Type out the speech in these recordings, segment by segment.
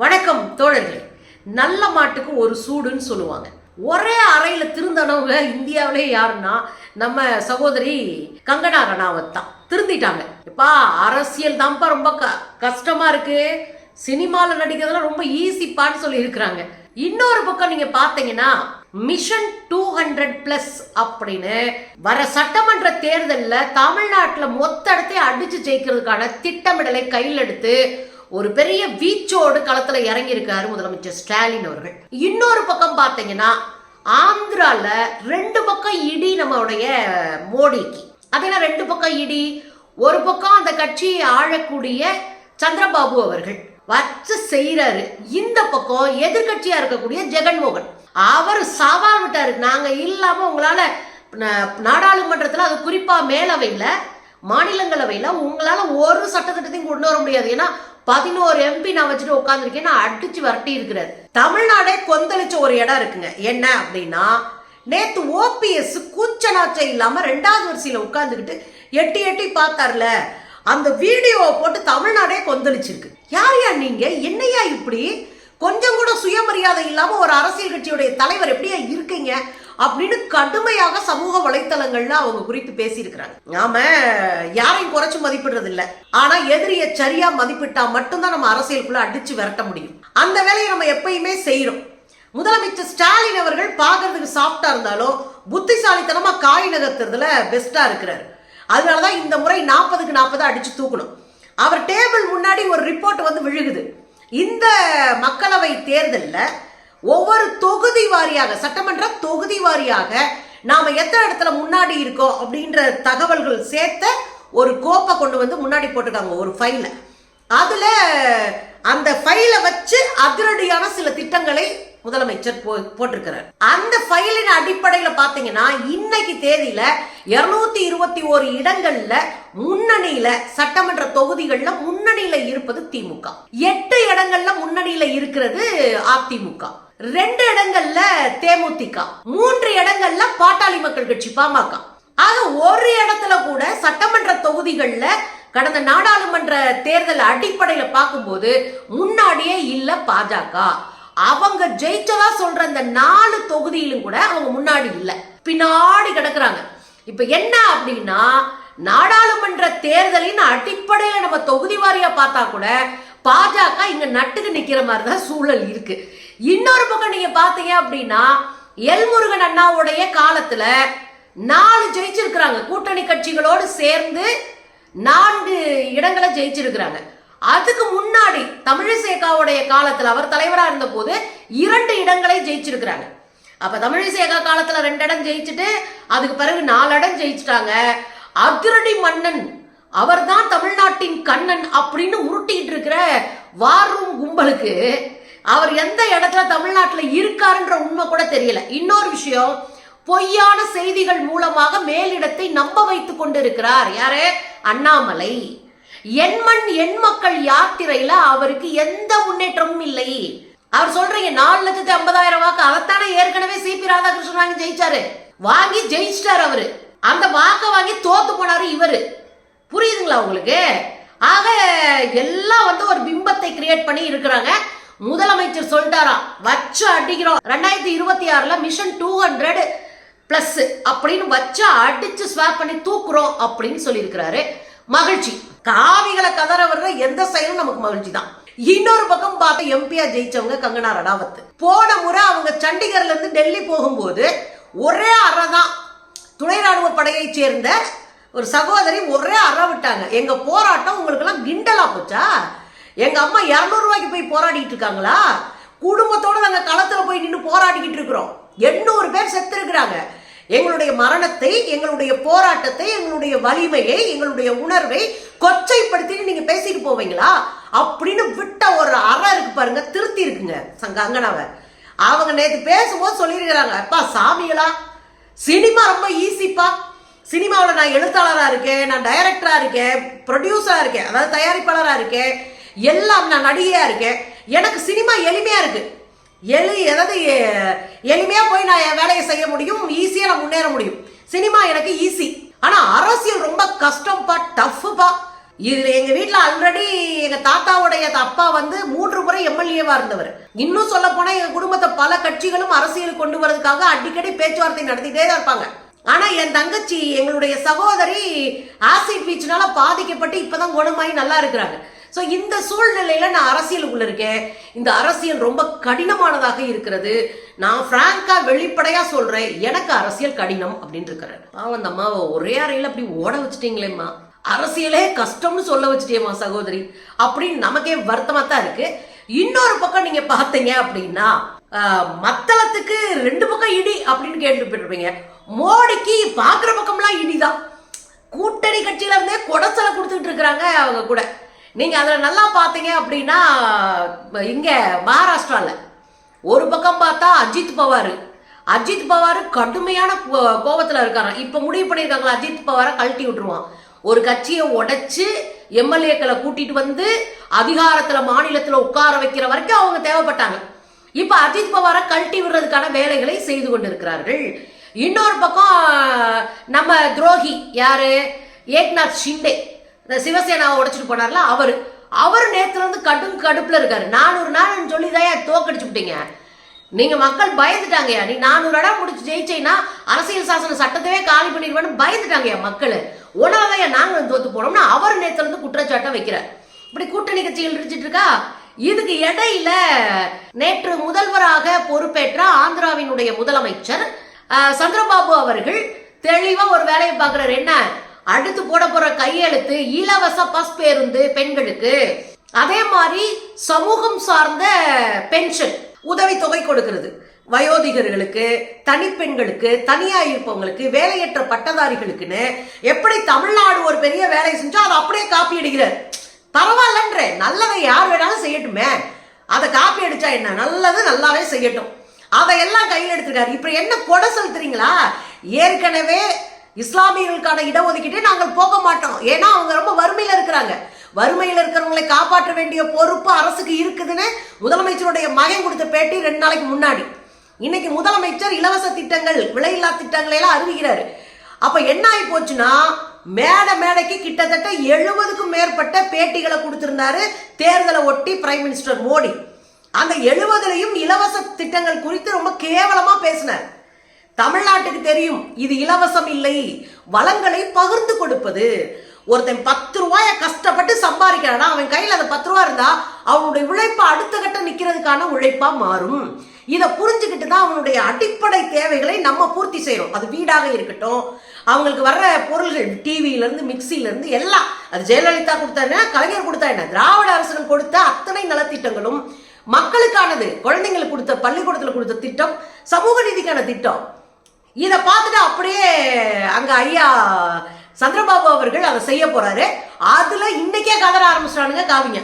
வணக்கம் தோழர்களே. நல்ல மாட்டுக்கு ஒரு சூடுன்னு சொல்லுவாங்க. ஒரே அறையில் திருந்தனவங்க இந்தியாவிலே யாருன்னா நம்ம சகோதரி கங்கனா ரணாவத் தான். திருந்திட்டாங்க. இப்பா அரசியல் தான்ப்பா ரொம்ப க கஷ்டமாக இருக்கு. சினிமாவில் நடிக்கிறதுலாம் ரொம்ப ஈஸிப்பான்னு சொல்லி இருக்கிறாங்க இன்னொரு பக்கம் நீங்கள் பார்த்தீங்கன்னா மிஷன் டூ ஹண்ட்ரட் பிளஸ் அப்படின்னு வர சட்டமன்ற தேர்தலில் தமிழ்நாட்டில் மொத்த இடத்தையும் அடிச்சு ஜெயிக்கிறதுக்கான திட்டமிடலை கையில் எடுத்து ஒரு பெரிய வீச்சோடு களத்துல இறங்கி இருக்காரு முதலமைச்சர் ஸ்டாலின் அவர்கள். இன்னொரு பக்கம் பார்த்தீங்கன்னா ஆந்திரால ரெண்டு பக்கம் இடி நம்மளுடைய மோடிக்கு. அதெல்லாம் ரெண்டு பக்கம் இடி? ஒரு பக்கம் அந்த கட்சியை ஆழக்கூடிய சந்திரபாபு அவர்கள். வச்சு செய்யறாரு இந்த பக்கம் எதிர்கட்சியா இருக்கக்கூடிய ஜெகன்மோகன். அவர் சவால் விட்டாரு நாங்க இல்லாம உங்களால நாடாளுமன்றத்தில் அது குறிப்பா மேலவையில் மாநிலங்களவையில உங்களால் ஒரு சட்டத்திட்டத்தையும் கொண்டு வர முடியாது. ஏன்னா பதினோரு எம்பி நான் வச்சுட்டு உட்காந்துருக்கேன் நான் அடிச்சு வரட்டி இருக்கிறாரு தமிழ்நாடே கொந்தளிச்ச ஒரு இடம் இருக்குங்க. என்ன அப்படின்னா நேத்து ஓபிஎஸ் கூச்ச இல்லாம ரெண்டாவது வரிசையில உட்காந்துக்கிட்டு எட்டி எட்டி பார்த்தார்ல. அந்த வீடியோவை போட்டு தமிழ்நாடே கொந்தளிச்சிருக்கு. யார் யா நீங்க? என்னையா இப்படி? கொஞ்சம் கூட சுயமரியாதை இல்லாம ஒரு அரசியல் கட்சியுடைய தலைவர் எப்படியா இருக்கீங்க? அப்படின்னு கடுமையாக சமூக வலைத்தளங்கள்ல அவங்க குறித்து பேசியிருக்கிறாங்க. நாம யாரையும் குறைச்சு மதிப்பிடுறது இல்ல ஆனா எதிரிய சரியா மதிப்பிட்டா மட்டும்தான் நம்ம அரசியலுக்குள்ள அடிச்சு விரட்ட முடியும். அந்த வேலையை நம்ம எப்பயுமே செய்யறோம் முதலமைச்சர் ஸ்டாலின் அவர்கள் பார்க்கறதுக்கு சாஃப்டா இருந்தாலும் புத்திசாலித்தனமா காய் நகர்த்துறதுல பெஸ்டா இருக்கிறாரு. அதனாலதான் இந்த முறை நாற்பதுக்கு நாற்பது அடிச்சு தூக்கணும். அவர் டேபிள் முன்னாடி ஒரு ரிப்போர்ட் வந்து விழுகுது. இந்த மக்களவை தேர்தலில் ஒவ்வொரு தொகுதி வாரியாக சட்டமன்ற தொகுதி வாரியாக நாம எத்தனை இடத்துல முன்னாடி இருக்கோம் அப்படின்ற தகவல்கள் சேர்த்த ஒரு கோப்பை கொண்டு வந்து முன்னாடி போட்டுட்டாங்க ஒரு ஃபைல அதுல அந்த ஃபைலை வச்சு அதிரடியான சில திட்டங்களை முதலமைச்சர் போ போட்டிருக்கிறார். அந்த ஃபைலின் அடிப்படையில் பார்த்தீங்கன்னா இன்னைக்கு தேதியில இருநூத்தி இருபத்தி ஒரு இடங்கள்ல முன்னணியில சட்டமன்ற தொகுதிகளில் முன்னணியில இருப்பது திமுக. எட்டு இடங்கள்ல முன்னணியில இருக்கிறது அதிமுக ரெண்டு இடங்கள்ல தேமுதிக மூன்று இடங்கள்ல பாட்டாளி மக்கள் கட்சி பாமக. ஆக ஒரு இடத்துல கூட சட்டமன்ற தொகுதிகள்ல கடந்த நாடாளுமன்ற தேர்தல் அடிப்படையில பார்க்கும்போது முன்னாடியே இல்ல பாஜக. அவங்க ஜெயிச்சதா சொல்ற அந்த நாலு தொகுதியிலும் கூட அவங்க முன்னாடி இல்ல. பின்னாடி கிடக்குறாங்க. இப்ப என்ன அப்படின்னா நாடாளுமன்ற தேர்தலின் அடிப்படையில நம்ம தொகுதி வாரியா பார்த்தா கூட பாஜக இங்க நட்டுக்கு நிக்கிற மாதிரி தான் சூழல் இருக்கு. இன்னொரு பக்கம் நீங்க பாத்தீங்க அப்படின்னா எல்முருகன் அண்ணாவுடைய காலத்துல நாலு ஜெயிச்சிருக்கிறாங்க. கூட்டணி கட்சிகளோடு சேர்ந்து நான்கு இடங்களை ஜெயிச்சிருக்கிறாங்க. அதுக்கு முன்னாடி தமிழிசேகாவுடைய காலத்துல அவர் தலைவரா இருந்த போது இரண்டு இடங்களை ஜெயிச்சிருக்கிறாங்க. அப்ப தமிழிசேகா காலத்துல ரெண்டு இடம் ஜெயிச்சுட்டு அதுக்கு பிறகு நாலு இடம் ஜெயிச்சிட்டாங்க. அதிரடி மன்னன் அவர்தான் தமிழ்நாட்டின் கண்ணன் அப்படின்னு உருட்டிட்டு இருக்கிற வாரும் கும்பலுக்கு அவர் எந்த இடத்துல தமிழ்நாட்டில் இருக்காருன்ற உண்மை கூட தெரியல. இன்னொரு விஷயம் பொய்யான செய்திகள் மூலமாக மேலிடத்தை நம்ப வைத்துக் கொண்டிருக்கிறார். யாரு? அண்ணாமலை. எண்மண் எண் மக்கள் யாத்திரையில அவருக்கு எந்த முன்னேற்றமும் இல்லை. அவர் சொல்றீங்க நாலு லட்சத்தி ஐம்பதாயிரம் வாக்கு. அதைத்தானே ஏற்கனவே சிபி ராதாகிருஷ்ணன் வாங்கி ஜெயிச்சாரு. வாங்கி ஜெயிச்சிட்டார் அவரு. அந்த வாக்கை வாங்கி தோத்து போனாரு இவரு. புரியுதுங்களா உங்களுக்கு? ஆக எல்லாம் வந்து ஒரு பிம்பத்தை கிரியேட் பண்ணி இருக்கிறாங்க. முதலமைச்சர் சொல்லிட்டாராம் வச்சு அடிக்கிறோம். ரெண்டாயிரத்தி இருபத்தி ஆறுல மிஷன் டூ ஹண்ட்ரட் பிளஸ் அப்படின்னு வச்சு அடிச்சு ஸ்வாப் பண்ணி தூக்குறோம் அப்படின்னு சொல்லியிருக்கிறாரு. மகிழ்ச்சி. காவிகளை கதற வர்ற எந்த செயலும் நமக்கு மகிழ்ச்சி தான். இன்னொரு பக்கம் பார்த்து எம்பியா ஜெயிச்சவங்க கங்கனா ரணாவத் போன முறை அவங்க சண்டிகர்ல இருந்து டெல்லி போகும்போது ஒரே அறை தான். துணை ராணுவ படையை சேர்ந்த ஒரு சகோதரி ஒரே அற விட்டாங்க. எங்க போராட்டம் உங்களுக்கெல்லாம் கிண்டலா போச்சா? எங்க அம்மா இரநூறுவாய்க்கு போய் போராடிட்டு இருக்காங்களா? குடும்பத்தோடு நாங்கள் களத்தில் போய் நின்று போராடிக்கிட்டு இருக்கிறோம். எண்ணூறு பேர் செத்துருக்குறாங்க. எங்களுடைய மரணத்தை எங்களுடைய போராட்டத்தை எங்களுடைய வலிமையை எங்களுடைய உணர்வை கொச்சைப்படுத்தின்னு நீங்க பேசிட்டு போவீங்களா? அப்படின்னு விட்ட ஒரு அறை இருக்கு பாருங்க திருத்தி இருக்குங்க சங்க அங்கனாவை. அவங்க நேற்று பேசும்போது சொல்லியிருக்கிறாங்க அப்பா சாமிகளா சினிமா ரொம்ப ஈஸிப்பா. சினிமாவில் நான் எழுத்தாளராக இருக்கேன் நான் டைரக்டராக இருக்கேன் ப்ரொடியூசராக இருக்கேன் அதாவது தயாரிப்பாளராக இருக்கேன். எல்லாம் நான் நடிகையாக இருக்கேன். எனக்கு சினிமா எளிமையாக இருக்கு. எளி அதாவது எளிமையாக போய் நான் என் வேலையை செய்ய முடியும் ஈஸியாக நான் முன்னேற முடியும். சினிமா எனக்கு ஈஸி ஆனால் அரசியல் ரொம்ப கஷ்டம்ப்பா டஃப்புப்பா. இதில் எங்கள் வீட்டில் ஆல்ரெடி எங்கள் தாத்தாவுடைய அப்பா வந்து மூன்று முறை எம்எல்ஏவாக இருந்தவர். இன்னும் சொல்ல போனால் எங்கள் குடும்பத்தை பல கட்சிகளும் அரசியல் கொண்டு வரதுக்காக அடிக்கடி பேச்சுவார்த்தை நடத்திட்டே தான் இருப்பாங்க. ஆனால் என் தங்கச்சி எங்களுடைய சகோதரி ஆசிட் பீச்னால பாதிக்கப்பட்டு இப்போதான் குணமாயி நல்லா இருக்கிறாங்க. ஸோ இந்த சூழ்நிலையில் நான் அரசியலுக்குள்ள இருக்கேன். இந்த அரசியல் ரொம்ப கடினமானதாக இருக்கிறது. நான் ஃப்ராங்காக வெளிப்படையாக சொல்கிறேன் எனக்கு அரசியல் கடினம் அப்படின்னு இருக்கிறேன் பாவம் அந்த அம்மாவை ஒரே அறையில் அப்படி ஓட வச்சுட்டீங்களேம்மா. அரசியலே கஷ்டம்னு சொல்ல வச்சுட்டேம்மா சகோதரி. அப்படின்னு நமக்கே வருத்தமாக தான் இருக்குது இன்னொரு பக்கம் நீங்கள் பார்த்தீங்க அப்படின்னா மத்தளத்துக்கு ரெண்டு பக்கம் இடி அப்படின்னு கேட்டுருப்பீங்க மோடிக்கு பார்க்குற பக்கம்லாம் இடிதான். கூட்டணி கட்சியில இருந்தே கொடசலை கொடுத்துட்டு இருக்கிறாங்க அவங்க கூட. நீங்க அதுல நல்லா பாத்தீங்க அப்படின்னா இங்க மகாராஷ்டிரால. ஒரு பக்கம் பார்த்தா அஜித் பவார். அஜித் பவார் கடுமையான கோ- இருக்காராம். இப்போ முடிவு பண்ணியிருக்காங்களா அஜித் பவாரை கழட்டி விட்டுருவான். ஒரு கட்சியை உடைச்சு எம்எல்ஏக்களை கூட்டிட்டு வந்து அதிகாரத்தில் மாநிலத்தில் உட்கார வைக்கிற வரைக்கும் அவங்க தேவைப்பட்டாங்க. இப்போ அஜித் பவாரை கழட்டி விடுறதுக்கான வேலைகளை செய்து கொண்டிருக்கிறார்கள். இன்னொரு பக்கம் நம்ம துரோகி யாரு? ஏக்நாத் ஷிண்டே. இந்த சிவசேனாவை உடைச்சிட்டு போனார்ல அவர். அவர் நேத்துல இருந்து கடும் கடுப்புல இருக்காரு. நானூறு நாள் சொல்லிதான் தோக்கடிச்சு விட்டீங்க நீங்க மக்கள் பயந்துட்டாங்கயா நீ நானூறு இடம் முடிச்சு ஜெயிச்சேன்னா அரசியல் சாசன சட்டத்தையே காலி பண்ணிடுவேன்னு பயந்துட்டாங்கயா மக்கள். உணவையா நாங்களும் தோத்து போனோம்னா அவர் நேத்துல இருந்து குற்றச்சாட்டை வைக்கிறார். இப்படி கூட்டணி கட்சிகள் இருந்துட்டு இருக்கா? இதுக்கு இடையில நேற்று முதல்வராக பொறுப்பேற்ற ஆந்திராவினுடைய முதலமைச்சர் சந்திரபாபு அவர்கள் தெளிவா ஒரு வேலையை பார்க்கிறார். என்ன? அடுத்து போட போற கையெழுத்து இலவச பஸ் பேருந்து பெண்களுக்கு. அதே மாதிரி சமூகம் சார்ந்த பென்ஷன் உதவித்தொகை கொடுக்கிறது. வயோதிகர்களுக்கு தனிப்பெண்களுக்கு தனியா இருப்பவங்களுக்கு வேலையற்ற பட்டதாரிகளுக்குன்னு எப்படி தமிழ்நாடு ஒரு பெரிய வேலையை செஞ்சோ அதை அப்படியே காப்பி அடிக்கிறார். பரவாயில்லன்ற நல்லதை யார் வேணாலும் செய்யட்டுமே. அதை காப்பி அடிச்சா என்ன? நல்லது நல்லாவே செய்யட்டும். அதையெல்லாம் கையில் எடுத்துருக்காரு. இப்ப என்ன கொடை செலுத்துறீங்களா? ஏற்கனவே இஸ்லாமியர்களுக்கான இடஒதுக்கீட்டை நாங்கள் போக மாட்டோம். ஏன்னா அவங்க ரொம்ப வறுமையில் இருக்கிறாங்க. வறுமையில் இருக்கிறவங்களை காப்பாற்ற வேண்டிய பொறுப்பு அரசுக்கு இருக்குதுன்னு முதலமைச்சருடைய மகன் கொடுத்த பேட்டி ரெண்டு நாளைக்கு முன்னாடி. இன்னைக்கு முதலமைச்சர் இலவச திட்டங்கள் விலையில்லா திட்டங்களை எல்லாம் அறிவிக்கிறாரு. அப்ப என்ன ஆகி போச்சுன்னா மேடை மேடைக்கு கிட்டத்தட்ட எழுபதுக்கும் மேற்பட்ட பேட்டிகளை கொடுத்திருந்தாரு தேர்தலை ஒட்டி பிரைம் மினிஸ்டர் மோடி. அந்த எழுபதுலையும் இலவச திட்டங்கள் குறித்து ரொம்ப கேவலமா பேசினார். தமிழ்நாட்டுக்கு தெரியும் இது இலவசம் இல்லை. வளங்களை பகிர்ந்து கொடுப்பது. ஒருத்தன் பத்து ரூபாய கஷ்டப்பட்டு சம்பாதிக்கிறானா? அவன் கையில் அந்த பத்து ரூபா இருந்தா அவனுடைய உழைப்பு அடுத்த கட்டம் நிற்கிறதுக்கான உழைப்பா மாறும். இதை புரிஞ்சுக்கிட்டு தான் அவனுடைய அடிப்படை தேவைகளை நம்ம பூர்த்தி செய்கிறோம் அது வீடாக இருக்கட்டும் அவங்களுக்கு வர்ற பொருள்கள் டிவியிலேருந்து இருந்து எல்லாம். அது ஜெயலலிதா கொடுத்தா என்ன? கலைஞர் கொடுத்தா என்ன? திராவிட அரசுகள் கொடுத்த அத்தனை நலத்திட்டங்களும் மக்களுக்கானது. குழந்தைங்களுக்கு கொடுத்த பள்ளிக்கூடத்தில் கொடுத்த திட்டம் சமூக நீதிக்கான திட்டம். இதை பார்த்துட்டு அப்படியே அங்க ஐயா சந்திரபாபு அவர்கள் அதை செய்ய போறாரு. அதுல இன்னைக்கே கதற ஆரம்பிச்சிட்டானுங்க காவிங்க.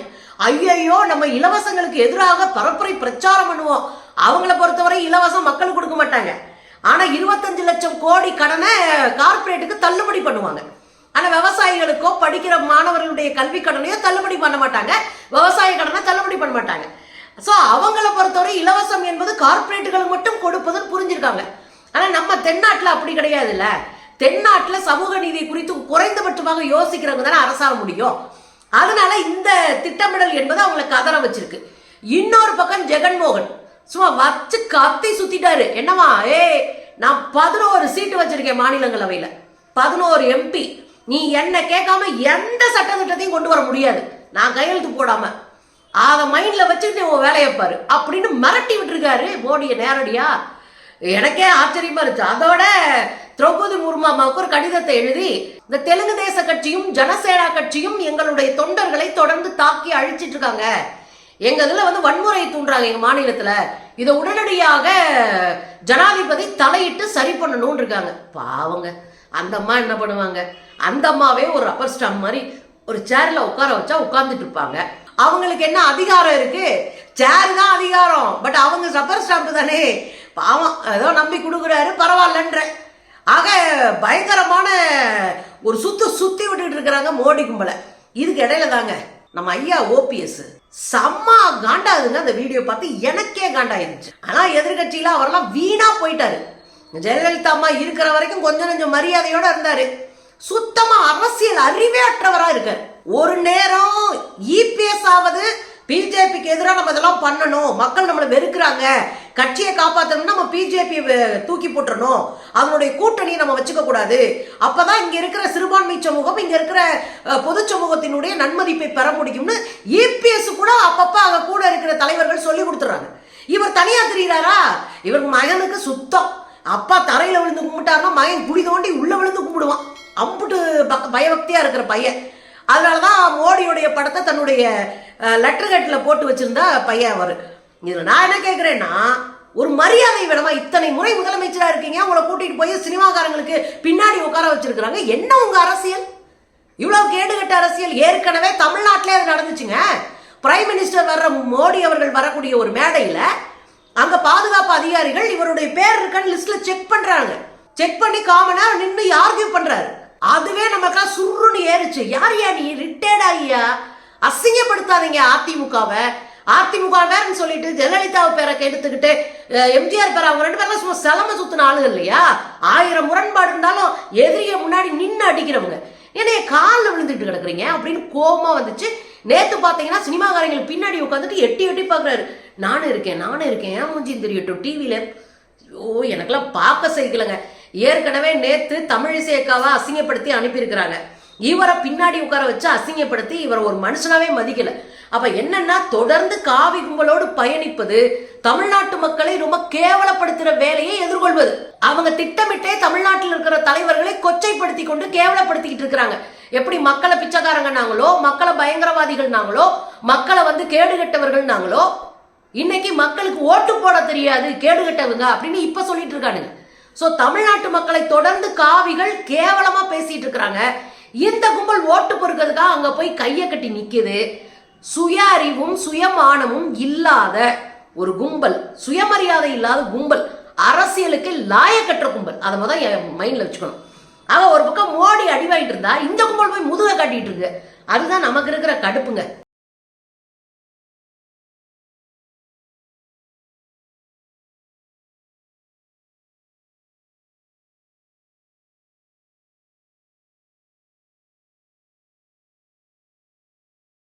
ஐயையோ நம்ம இலவசங்களுக்கு எதிராக பரப்புரை பிரச்சாரம் பண்ணுவோம். அவங்கள பொறுத்தவரை இலவசம் மக்கள் கொடுக்க மாட்டாங்க. ஆனா இருபத்தஞ்சு லட்சம் கோடி கடனை கார்ப்பரேட்டுக்கு தள்ளுபடி பண்ணுவாங்க. ஆனா விவசாயிகளுக்கோ படிக்கிற மாணவர்களுடைய கல்வி கடனையோ தள்ளுபடி பண்ண மாட்டாங்க. விவசாய கடனை தள்ளுபடி பண்ண மாட்டாங்க. ஸோ அவங்கள பொறுத்தவரை இலவசம் என்பது கார்பரேட்டுகள் மட்டும் கொடுப்பதுன்னு புரிஞ்சிருக்காங்க. ஆனால் நம்ம தென்னாட்டில் அப்படி கிடையாதுல்ல. தென்னாட்டில் சமூக நீதி குறித்து குறைந்தபட்சமாக யோசிக்கிறவங்க தானே அரசாக முடியும். அதனால இந்த திட்டமிடல் என்பது அவங்களை கதற வச்சிருக்கு. இன்னொரு பக்கம் ஜெகன்மோகன். சும்மா வச்சு கத்தி சுத்திட்டாரு. என்னவா ஏய் நான் பதினோரு சீட்டு வச்சிருக்கேன் மாநிலங்களவையில். பதினோரு எம்பி நீ என்ன கேட்காம எந்த சட்டத்திட்டத்தையும் கொண்டு வர முடியாது. நான் கையெழுத்து போடாம. அதை மைண்ட்ல வச்சுட்டு உன் வேலையை பாரு. அப்படின்னு மிரட்டி விட்டுருக்காரு மோடியை நேரடியா. எனக்கே ஆச்சரியமா இருந்துச்சு. அதோட திரௌபதி முர்மு அம்மாவுக்கு ஒரு கடிதத்தை எழுதி இந்த தெலுங்கு தேச கட்சியும் ஜனசேனா கட்சியும் எங்களுடைய தொண்டர்களை தொடர்ந்து தாக்கி அழிச்சிட்டு இருக்காங்க. எங்க இதுல வந்து வன்முறையை தூண்டுறாங்க எங்க மாநிலத்துல. இதை உடனடியாக ஜனாதிபதி தலையிட்டு சரி பண்ணணும்னு இருக்காங்க. பாவங்க. அந்த அம்மா என்ன பண்ணுவாங்க? அந்த அம்மாவே ஒரு ரப்பர் ஸ்டாம்ப் மாதிரி ஒரு சேர்ல உட்கார வச்சா உட்கார்ந்துட்டு இருப்பாங்க. அவங்களுக்கு என்ன அதிகாரம் இருக்கு? சேர் தான் அதிகாரம். பட் அவங்க ரப்பர் ஸ்டாம்ப் தானே? பாவம் ஏதோ நம்பி கொடுக்குறாரு பரவாயில்லன்ற. ஆக பயங்கரமான ஒரு சுத்து சுத்தி விட்டுட்டு இருக்கிறாங்க மோடி கும்பலை. இதுக்கு இடையில தாங்க நம்ம ஐயா ஓபிஎஸ் செம்மா காண்டாதுங்க அந்த வீடியோ பார்த்து எனக்கே காண்டாயிருந்துச்சு ஆனால் எதிர்கட்சியில் அவரெல்லாம் வீணா போயிட்டாரு. ஜெயலலிதா அம்மா இருக்கிற வரைக்கும் கொஞ்சம் கொஞ்சம் மரியாதையோட இருந்தாரு. சுத்தமா அரசியல் அறிவே அற்றவரா இருக்காரு. ஒரு நேரம் இபிஎஸ் ஆவது பிஜேபிக்கு எதிராக நம்ம இதெல்லாம் பண்ணணும். மக்கள் நம்மளை வெறுக்கிறாங்க. கட்சியை காப்பாற்றணும்னா நம்ம பிஜேபி தூக்கி போட்டுறணும். அதனுடைய கூட்டணியை நம்ம வச்சுக்க கூடாது. அப்பதான் இங்க இருக்கிற சிறுபான்மை சமூகம் இங்க இருக்கிற பொது சமூகத்தினுடைய நன்மதிப்பை பெற முடியும்னு இபிஎஸ் கூட அப்பப்ப அங்க கூட இருக்கிற தலைவர்கள் சொல்லி கொடுத்துறாங்க. இவர் தனியா தெரியிறாரா? இவர் மகனுக்கு சுத்தம். அப்பா தரையில விழுந்து கும்பிட்டாருன்னா மகன் குடி தோண்டி உள்ள விழுந்து கும்பிடுவான். அம்புட்டு பக்க- பயபக்தியா இருக்கிற பையன். அதனால தான் மோடியுடைய படத்தை தன்னுடைய லெட்டர் கட்டில் போட்டு வச்சிருந்தா பையன் அவர். இதில் நான் என்ன கேட்குறேன்னா ஒரு மரியாதை விடமா இத்தனை முறை முதலமைச்சராக இருக்கீங்க. உங்களை கூட்டிகிட்டு போய் சினிமாக்காரங்களுக்கு பின்னாடி உட்கார வச்சிருக்கிறாங்க. என்ன உங்கள் அரசியல்? இவ்வளோ கேடுகட்ட அரசியல். ஏற்கனவே தமிழ்நாட்டிலே அது நடந்துச்சுங்க. பிரைம் மினிஸ்டர் வர்ற மோடி அவர்கள் வரக்கூடிய ஒரு மேடையில் அங்கே பாதுகாப்பு அதிகாரிகள் இவருடைய பேர் இருக்கான்னு லிஸ்ட்டில் செக் பண்ணுறாங்க செக் பண்ணி காமனாக நின்று ஆர்கியூ பண்ணுறாரு நமக்கெல்லாம் சுருன்னு ஏறுச்சு. யார் யா நீ ரிட்டையர்ட் ஆகியா? அசிங்கப்படுத்தாதீங்க அதிமுகவை. அதிமுக வேறன்னு சொல்லிட்டு ஜெயலலிதாவை பேரை எடுத்துக்கிட்டு எம்ஜிஆர் பேர் அவங்க ரெண்டு பேர்லாம் சும்மா செலம சுத்தின ஆளுங்க இல்லையா? ஆயிரம் முரண்பாடு இருந்தாலும் எதிரிய முன்னாடி நின்று அடிக்கிறவங்க. என்னைய காலில் விழுந்துட்டு கிடக்குறீங்க அப்படின்னு கோபமா வந்துச்சு. நேத்து பாத்தீங்கன்னா சினிமாக்காரங்களுக்கு பின்னாடி உட்காந்துட்டு எட்டி எட்டி பாக்குறாரு. நானும் இருக்கேன் நானும் இருக்கேன். ஏன் மூஞ்சின்னு தெரியட்டும் டிவியில ஓ எனக்கெல்லாம் பார்க்க சகிக்கலைங்க. ஏற்கனவே நேத்து தமிழிசேக்காவை அசிங்கப்படுத்தி அனுப்பியிருக்கிறாங்க. இவரை பின்னாடி உட்கார வச்சு அசிங்கப்படுத்தி இவரை ஒரு மனுஷனாவே மதிக்கல. அப்ப என்னன்னா தொடர்ந்து காவி கும்பலோடு பயணிப்பது தமிழ்நாட்டு மக்களை ரொம்ப கேவலப்படுத்துற வேலையை எதிர்கொள்வது. அவங்க திட்டமிட்டே தமிழ்நாட்டில் இருக்கிற தலைவர்களை கொச்சைப்படுத்தி கொண்டு கேவலப்படுத்திக்கிட்டு இருக்கிறாங்க. எப்படி மக்களை பிச்சைக்காரங்கன்னாங்களோ மக்களை பயங்கரவாதிகள்னாங்களோ மக்களை வந்து கேடுகட்டவர்கள் நாங்களோ? இன்னைக்கு மக்களுக்கு ஓட்டு போட தெரியாது கேடுகட்டவங்க அப்படின்னு இப்ப சொல்லிட்டு இருக்கானுங்க. ஸோ தமிழ்நாட்டு மக்களை தொடர்ந்து காவிகள் கேவலமா பேசிட்டு இருக்கிறாங்க இந்த கும்பல் ஓட்டு பொறுக்கிறதுக்காக அங்க போய் கையை கட்டி நிக்குது. சுய அறிவும் சுயமானமும் இல்லாத ஒரு கும்பல் சுயமரியாதை இல்லாத கும்பல் அரசியலுக்கு லாயக்கற்ற கும்பல். அதை முதல் என் மைண்ட்ல வச்சுக்கணும். அவ ஒரு பக்கம் மோடி அடிவாயிட்டு இருந்தா இந்த கும்பல் போய் முதுக காட்டிட்டு இருக்கு. அதுதான் நமக்கு இருக்கிற கடுப்புங்க.